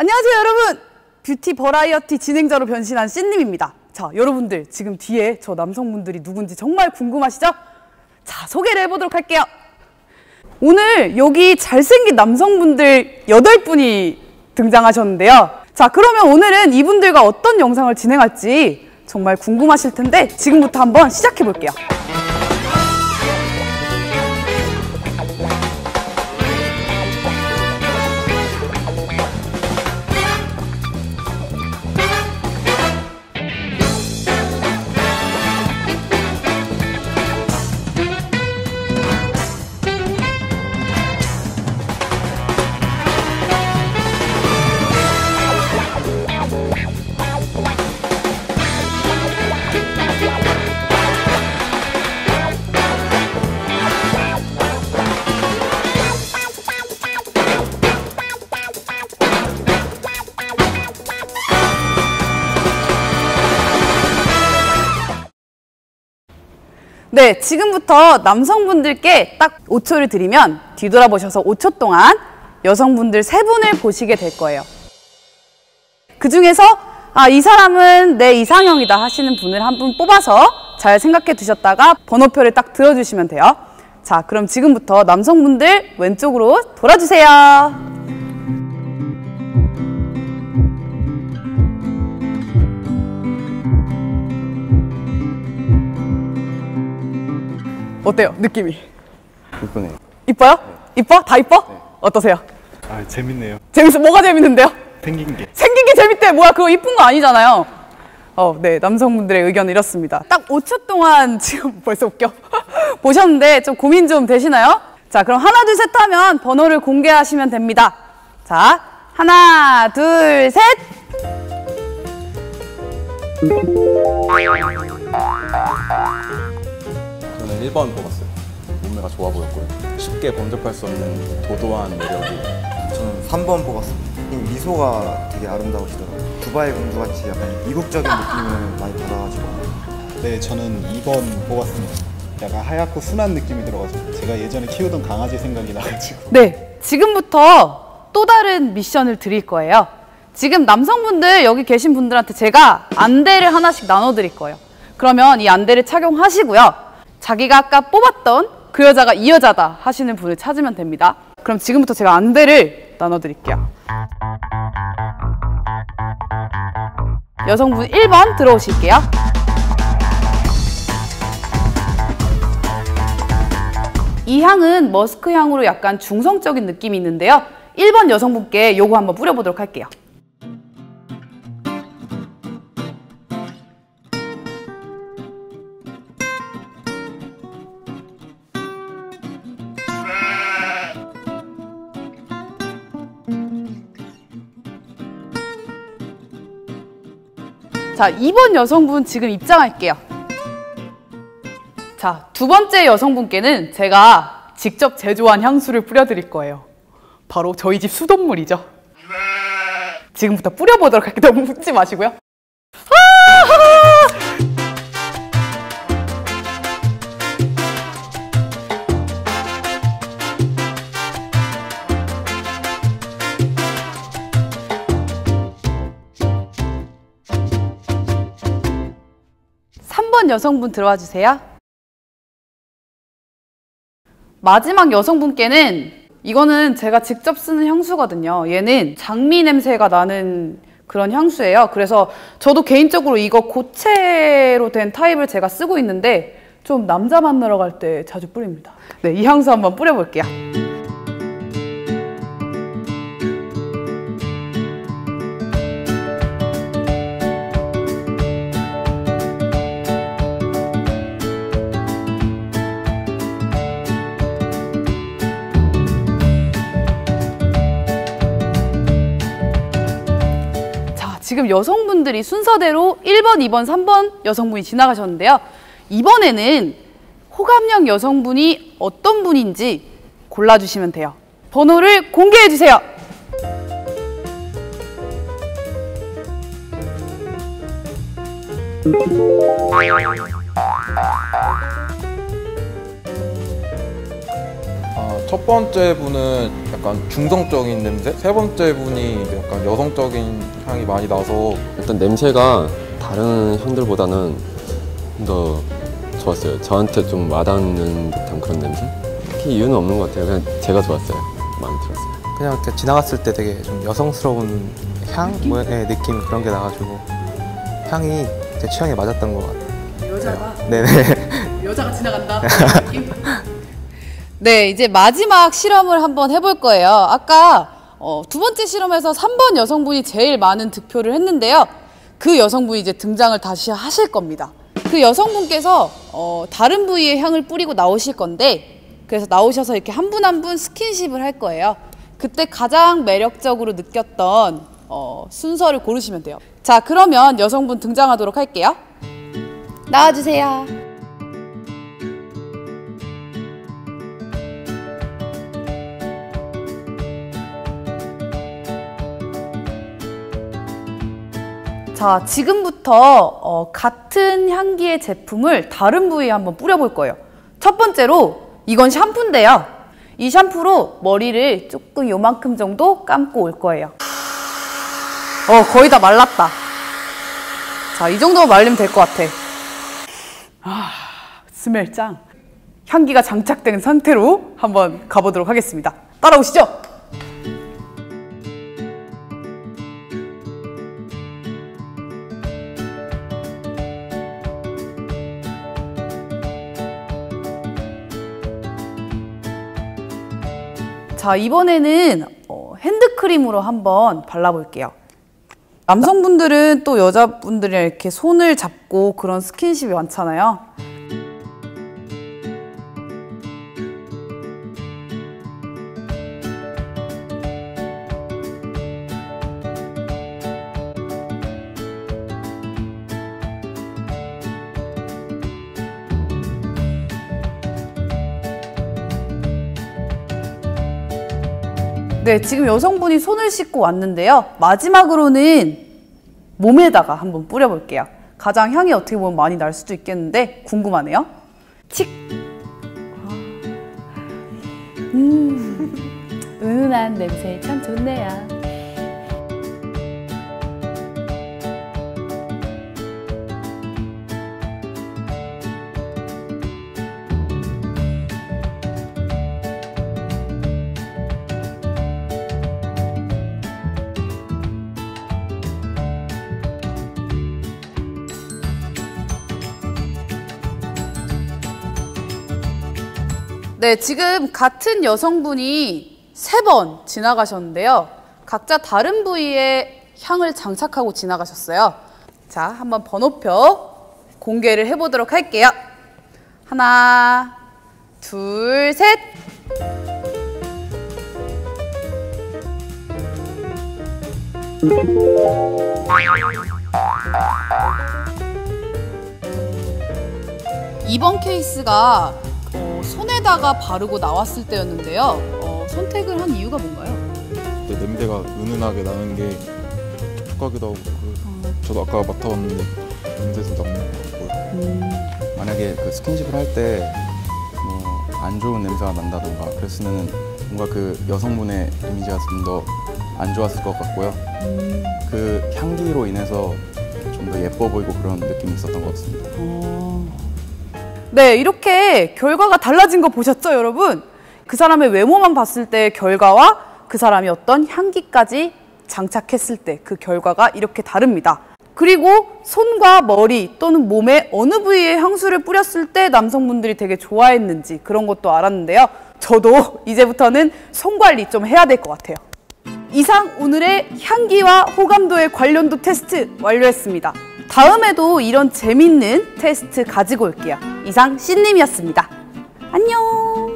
안녕하세요 여러분. 뷰티 버라이어티 진행자로 변신한 씨님입니다. 자 여러분들 지금 뒤에 저 남성분들이 누군지 정말 궁금하시죠? 자 소개를 해보도록 할게요. 오늘 여기 잘생긴 남성분들 8분이 등장하셨는데요. 자 그러면 오늘은 이분들과 어떤 영상을 진행할지 정말 궁금하실 텐데 지금부터 한번 시작해 볼게요 네, 지금부터 남성분들께 딱 5초를 드리면 뒤돌아보셔서 5초 동안 여성분들 세 분을 보시게 될 거예요. 그 중에서 아, 이 사람은 내 이상형이다 하시는 분을 한 분 뽑아서 잘 생각해 두셨다가 번호표를 딱 들어주시면 돼요. 자, 그럼 지금부터 남성분들 왼쪽으로 돌아주세요. 어때요? 느낌이? 이쁘네요. 이뻐요? 이뻐? 다 이뻐? 어떠세요? 아 재밌네요. 재밌어? 뭐가 재밌는데요? 생긴 게. 생긴 게 재밌대. 뭐야, 그거 이쁜 거 아니잖아요. 어, 네, 남성분들의 의견은 이렇습니다. 딱 5초 동안 지금 벌써 웃겨. 보셨는데 좀 고민 좀 되시나요? 자, 그럼 하나, 둘, 셋 하면 번호를 공개하시면 됩니다. 자, 하나, 둘, 셋! 저는 1번 뽑았어요. 몸매가 좋아 보였고요. 쉽게 범접할 수 없는 도도한 매력이 저는 3번 뽑았습니다. 이 미소가 되게 아름다우시더라고요. 두바이 공주같이 약간 이국적인 느낌을 많이 받아가지고 네 저는 2번 뽑았습니다. 약간 하얗고 순한 느낌이 들어가지고 제가 예전에 키우던 강아지 생각이 나가지고 네, 지금부터 또 다른 미션을 드릴 거예요. 지금 남성분들 여기 계신 분들한테 제가 안대를 하나씩 나눠드릴 거예요. 그러면 이 안대를 착용하시고요. 자기가 아까 뽑았던 그 여자가 이 여자다 하시는 분을 찾으면 됩니다. 그럼 지금부터 제가 안대를 나눠드릴게요. 여성분 1번 들어오실게요. 이 향은 머스크 향으로 약간 중성적인 느낌이 있는데요. 1번 여성분께 요거 한번 뿌려보도록 할게요. 자, 2번 여성분 지금 입장할게요. 자, 두 번째 여성분께는 제가 직접 제조한 향수를 뿌려드릴 거예요. 바로 저희 집 수돗물이죠. 지금부터 뿌려보도록 할게요. 너무 웃지 마시고요. 여성분 들어와 주세요. 마지막 여성분께는 이거는 제가 직접 쓰는 향수거든요. 얘는 장미 냄새가 나는 그런 향수예요. 그래서 저도 개인적으로 이거 고체로 된 타입을 제가 쓰고 있는데 좀 남자 만나러 갈 때 자주 뿌립니다. 네, 이 향수 한번 뿌려볼게요. 지금 여성분들이 순서대로 1번, 2번, 3번 여성분이 지나가셨는데요. 이번에는 호감형 여성분이 어떤 분인지 골라주시면 돼요. 번호를 공개해주세요. 첫 번째 분은 약간 중성적인 냄새, 세 번째 분이 약간 여성적인 향이 많이 나서 일단 냄새가 다른 향들보다는 좀더 좋았어요. 저한테 좀 와닿는 듯한 그런 냄새? 특히 이유는 없는 것 같아요. 그냥 제가 좋았어요. 마음에 들었어요. 그냥 이렇게 지나갔을 때 되게 좀 여성스러운 향? 뭐, 네, 느낌 그런 게 나가지고 향이 제 취향에 맞았던 것 같아요. 여자가 네네. 여자가 지나간다. 네, 이제 마지막 실험을 한번 해볼 거예요. 아까 어, 두 번째 실험에서 3번 여성분이 제일 많은 득표를 했는데요. 그 여성분이 이제 등장을 다시 하실 겁니다. 그 여성분께서 어, 다른 부위에 향을 뿌리고 나오실 건데, 그래서 나오셔서 이렇게 한 분 한분 스킨십을 할 거예요. 그때 가장 매력적으로 느꼈던 어, 순서를 고르시면 돼요. 자, 그러면 여성분 등장하도록 할게요. 나와주세요. 자, 지금부터 어, 같은 향기의 제품을 다른 부위에 한번 뿌려볼 거예요. 첫 번째로 이건 샴푸인데요. 이 샴푸로 머리를 조금 요만큼 정도 감고 올 거예요. 어, 거의 다 말랐다. 자, 이 정도만 말리면 될 것 같아. 아, 스멜 짱. 향기가 장착된 상태로 한번 가보도록 하겠습니다. 따라오시죠. 자, 이번에는 어, 핸드크림으로 한번 발라볼게요. 남성분들은 또 여자분들이랑 이렇게 손을 잡고 그런 스킨십이 많잖아요. 네, 지금 여성분이 손을 씻고 왔는데요. 마지막으로는 몸에다가 한번 뿌려볼게요. 가장 향이 어떻게 보면 많이 날 수도 있겠는데 궁금하네요. 칙. 아. 음, 은은한 냄새 참 좋네요. 네, 지금 같은 여성분이 세 번 지나가셨는데요. 각자 다른 부위에 향을 장착하고 지나가셨어요. 자, 한번 번호표 공개를 해보도록 할게요. 하나, 둘, 셋. 이번 케이스가 어, 손에다가 바르고 나왔을 때였는데요. 어, 선택을 한 이유가 뭔가요? 근데 냄새가 은은하게 나는 게 촉촉하기도 하고 그 저도 아까 맡아봤는데 냄새도 나는 것 같고요. 만약에 그 스킨십을 할 때 뭐 안 좋은 냄새가 난다던가 그랬으면 뭔가 그 여성분의 이미지가 좀 더 안 좋았을 것 같고요. 그 향기로 인해서 좀 더 예뻐 보이고 그런 느낌이 있었던 것 같습니다. 네, 이렇게 결과가 달라진 거 보셨죠, 여러분? 그 사람의 외모만 봤을 때 결과와 그 사람이 어떤 향기까지 장착했을 때 그 결과가 이렇게 다릅니다. 그리고 손과 머리 또는 몸의 어느 부위에 향수를 뿌렸을 때 남성분들이 되게 좋아했는지 그런 것도 알았는데요. 저도 이제부터는 손 관리 좀 해야 될 것 같아요. 이상 오늘의 향기와 호감도의 관련도 테스트 완료했습니다. 다음에도 이런 재밌는 테스트 가지고 올게요. 이상 신님이었습니다. 안녕!